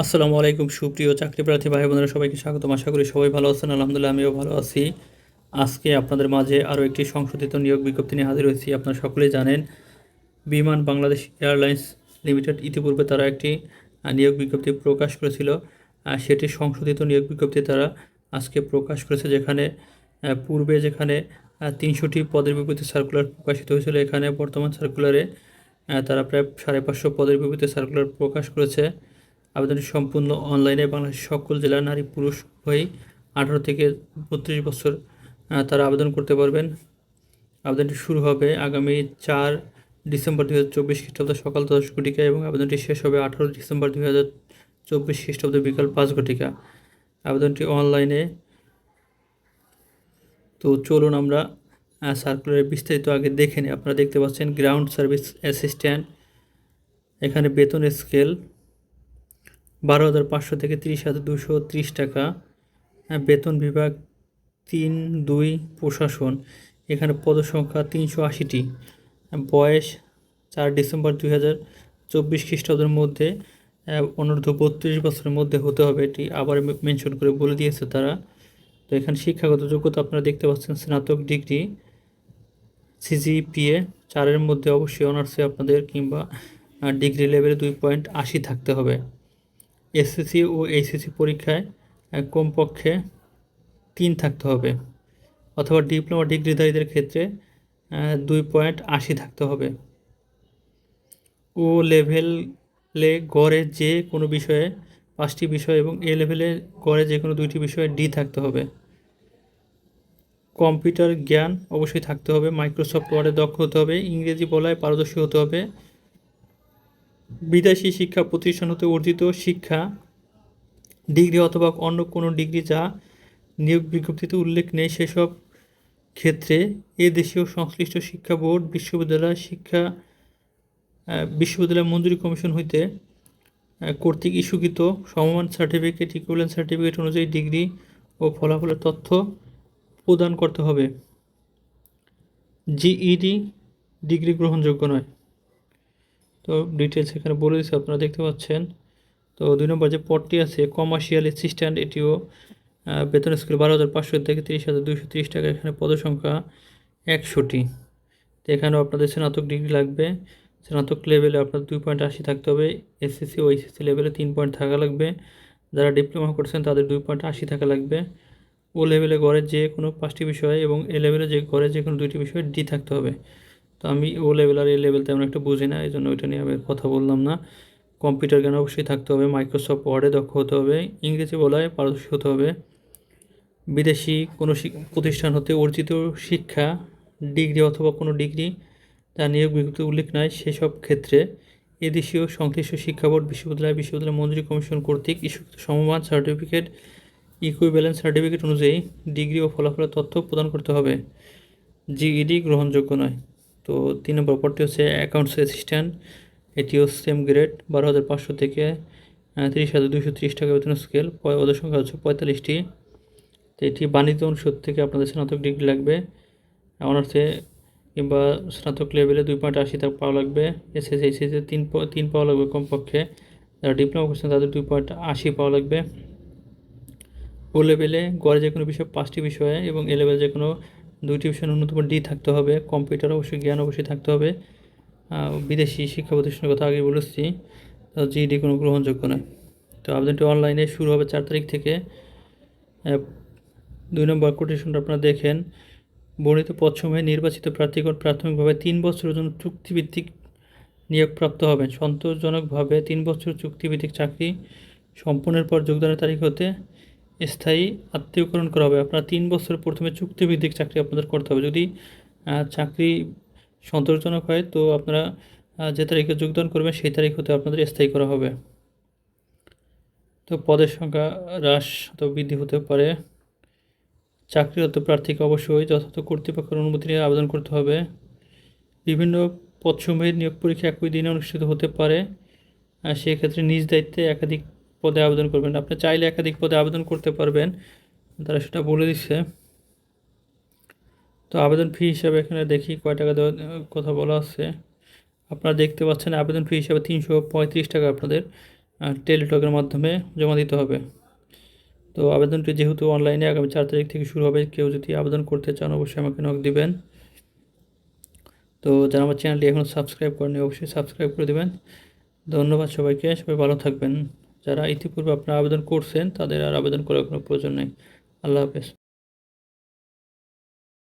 আসসালামু আলাইকুম, সুপ্রিয় চাকরি প্রার্থী ভাই বোনেরা সবাইকে স্বাগতম। আশা করি সবাই ভালো আছেন, আলহামদুলিল্লাহ আমিও ভালো আছি। আজকে আপনাদের মাঝে আরও একটি সংশোধিত নিয়োগ বিজ্ঞপ্তি নিয়ে হাজির হয়েছি, আপনারা সকলেই জানেন। বিমান বাংলাদেশ এয়ারলাইন্স লিমিটেড ইতিপূর্বে তারা একটি নিয়োগ বিজ্ঞপ্তি প্রকাশ করেছিল। সেটি সংশোধিত নিয়োগ বিজ্ঞপ্তি তারা আজকে প্রকাশ করেছে, যেখানে পূর্বে যেখানে তিনশোটি পদের বিপরীতে সার্কুলার প্রকাশিত হয়েছিল, এখানে বর্তমান সার্কুলারে তারা প্রায় সাড়ে পাঁচশো পদের বিপরীতে সার্কুলার প্রকাশ করেছে। আবেদনটি সম্পূর্ণ অনলাইনে বাংলাদেশের সকল জেলার নারী পুরুষ হয়ে আঠারো থেকে বত্রিশ বছর তারা আবেদন করতে পারবেন। আবেদনটি শুরু হবে আগামী চার ডিসেম্বর দুই হাজার চব্বিশ খ্রিস্টাব্দ সকাল দশ ঘটিকা এবং আবেদনটি শেষ হবে আঠারো ডিসেম্বর দুই হাজার চব্বিশ খ্রিস্টাব্দে বিকাল পাঁচ ঘটিকা। আবেদনটি অনলাইনে। তো চলুন আমরা সার্কুলারের বিস্তারিত আগে দেখে নিই। আপনারা দেখতে পাচ্ছেন গ্রাউন্ড সার্ভিস অ্যাসিস্ট্যান্ট এখানে বেতন স্কেল বারো হাজার পাঁচশো থেকে তিরিশ হাজার দুশো ত্রিশ টাকা। বেতন বিভাগ তিন, দুই, প্রশাসন। এখানে পদসংখ্যা তিনশো আশিটি। বয়স চার ডিসেম্বর দুই হাজার চব্বিশ খ্রিস্টাব্দের মধ্যে অনূর্ধ্ব বত্রিশ বছরের মধ্যে হতে হবে। এটি আবার মেনশন করে বলে দিয়েছে তারা। তো এখানে শিক্ষাগত যোগ্যতা আপনারা দেখতে পাচ্ছেন, স্নাতক ডিগ্রি, সিজিপিএ, চারের মধ্যে অবশ্যই অনার্সে আপনাদের কিংবা ডিগ্রি লেভেলে দুই পয়েন্ট আশি থাকতে হবে। এসএসসি ও এইচএসসি পরীক্ষায় কমপক্ষে তিন থাকতে হবে। অথবা ডিপ্লোমা ডিগ্রিধারীদের ক্ষেত্রে দুই পয়েন্ট আশি থাকতে হবে। ও লেভেলে গড়ে যে কোনো বিষয়ে, পাঁচটি বিষয় এবং এ লেভেলে গড়ে যে কোনো দুইটি বিষয়ে ডি থাকতে হবে। কম্পিউটার জ্ঞান অবশ্যই থাকতে হবে। মাইক্রোসফট ওয়ার্ডে দক্ষ হতে হবে। ইংরেজি বলায় পারদর্শী হতে হবে। বিদেশি শিক্ষা প্রতিষ্ঠান হতে অর্জিত শিক্ষা, ডিগ্রি অথবা অন্য কোনো ডিগ্রি যা নিয়োগ বিজ্ঞপ্তিতে উল্লেখ নেই, সেসব ক্ষেত্রে এ দেশীয় সংশ্লিষ্ট শিক্ষা বোর্ড, বিশ্ববিদ্যালয় শিক্ষা বিশ্ববিদ্যালয় মঞ্জুরি কমিশন হইতে কর্তৃক ইস্যুকৃত সমমান সার্টিফিকেট ইকুইভ্যালেন্ট সার্টিফিকেট অনুযায়ী ডিগ্রি ও ফলাফলের তথ্য প্রদান করতে হবে। জিইডি ডিগ্রি গ্রহণযোগ্য নয়। তো ডিটেলস এখানে বলে দিচ্ছে আপনারা দেখতে পাচ্ছেন। তো দুই নম্বর যে পদটি আছে কমার্শিয়াল অ্যাসিস্ট্যান্ট এটিও বেতন স্কেল বারো হাজার পাঁচশো থেকে তিরিশ হাজার দুশো তিরিশ টাকা, এখানে পদসংখ্যা একশোটি। তো এখানেও আপনাদের স্নাতক ডিগ্রি লাগবে। স্নাতক লেভেলে আপনার দুই পয়েন্ট আশি থাকতে হবে। এসএসসি ও এইচএসসি লেভেলে তিন পয়েন্ট থাকা লাগবে। যারা ডিপ্লোমা করছেন, তাদের দুই পয়েন্ট আশি থাকা লাগবে। ও লেভেলে গড়ে যে কোনো পাঁচটি বিষয় এবং এ লেভেলে যে গড়ে যে কোনো দুইটি বিষয় ডি থাকতে হবে। তো আমি ও লেভেল আর এ লেভেল তেমন একটা বুঝি না এই জন্য ওইটা নিয়ে আমি কথা বললাম না। কম্পিউটার জ্ঞান অবশ্যই থাকতে হবে মাইক্রোসফট ওয়ার্ডে দক্ষ হতে হবে, ইংরেজি বলায় পারদর্শী হতে হবে। বিদেশি কোনো প্রতিষ্ঠান হতে অর্জিত শিক্ষা, ডিগ্রি অথবা কোনো ডিগ্রি, তা নিয়োগ বিজ্ঞপ্তি উল্লেখ নাই, সেসব ক্ষেত্রে এদেশীয় সংশ্লিষ্ট শিক্ষা বোর্ড, বিশ্ববিদ্যালয় বিশ্ববিদ্যালয় মঞ্জুরি কমিশন কর্তৃক ইস্যুকৃত সমমান সার্টিফিকেট ইকুইভ্যালেন্স সার্টিফিকেট অনুযায়ী ডিগ্রি ও ফলাফলের তথ্য প্রদান করতে হবে। জিইডি গ্রহণযোগ্য নয়। তো তিন নম্বর পদটি হচ্ছে অ্যাকাউন্টস অ্যাসিস্ট্যান্ট এটিও সেম গ্রেড বারো হাজার পাঁচশো থেকে তিরিশ হাজার দুশো ত্রিশ টাকা বেতন স্কেল ওদের সংখ্যা হচ্ছে পঁয়তাল্লিশটি। তো এটি বাণিজ্য অনুষদ থেকে আপনাদের স্নাতক ডিগ্রি লাগবে। অনার্সে কিংবা স্নাতক লেভেলে দুই পয়েন্ট আশি তার পাওয়া লাগবে। এসএসসি এইচএসসি তিন তিন পাওয়া লাগবে কমপক্ষে। যারা ডিপ্লোমা করছেন তাদের দুই পয়েন্ট আশি পাওয়া লাগবে। ও লেভেলে গড়ে যে কোনো বিষয় পাঁচটি বিষয়ে এবং এ লেভেলে যে কোনো দুইটি বিষয় ন্যূনতম ডি থাকতে হবে, কম্পিউটার অবশ্যই, জ্ঞান অবশ্যই থাকতে হবে। বিদেশি শিক্ষা প্রতিষ্ঠানের কথা আগে বলেছি জিডি কোনো গ্রহণযোগ্য নয়। তো আবেদনটি অনলাইনে শুরু হবে চার তারিখ থেকে। দুই নম্বর কোটেশনটা আপনারা দেখেন। বর্ণিত পদসমূহে নির্বাচিত প্রার্থীগণ প্রাথমিকভাবে তিন বছরের জন্য চুক্তিভিত্তিক নিয়োগপ্রাপ্ত হবেন। সন্তোষজনকভাবে তিন বছর চুক্তিভিত্তিক চাকরি সম্পূর্ণের পর যোগদানের তারিখ হতে স্থায়ী আত্মীয়করণ করা হবে। আপনারা তিন বছর প্রথমে চুক্তিভিত্তিক চাকরি আপনাদের করতে হবে। যদি চাকরি সন্তোষজনক হয়, তো আপনারা যে তারিখে যোগদান করবেন, সেই তারিখ হতে আপনাদের স্থায়ী করা হবে। তো পদের সংখ্যা হ্রাস অথবা বৃদ্ধি হতে পারে। চাকরিরত প্রার্থীকে অবশ্যই যথাযথ কর্তৃপক্ষের অনুমতি নিয়ে আবেদন করতে হবে। বিভিন্ন পদসমূহের নিয়োগ পরীক্ষা একই দিনে অনুষ্ঠিত হতে পারে। সেক্ষেত্রে নিজ দায়িত্বে একাধিক পদে আবেদন করবেন। আপনি চাইলে একাধিক পদে আবেদন করতে পারবেন। তারা সেটা বলে দিচ্ছে তো আবেদন ফি হিসাবে এখানে দেখি কয় টাকা দেওয়ার কথা বলা আছে। আপনারা দেখতে পাচ্ছেন আবেদন ফি হিসাবে তিনশো পঁয়ত্রিশ টাকা আপনাদের টেলিটকের মাধ্যমে জমা দিতে হবে। তো আবেদনটি যেহেতু অনলাইনে আগামী চার তারিখ থেকে শুরু হবে, কেউ যদি আবেদন করতে চান অবশ্যই আমাকে নক দিবেন। তো যারা আমার চ্যানেলটি এখনও সাবস্ক্রাইব করেনি অবশ্যই সাবস্ক্রাইব করে দেবেন। ধন্যবাদ সবাইকে, সবাই ভালো থাকবেন। যারা ইতিপূর্বে আপনারা আবেদন করছেন তাদের আর আবেদন করার কোনো প্রয়োজন নেই। আল্লাহ হাফেজ।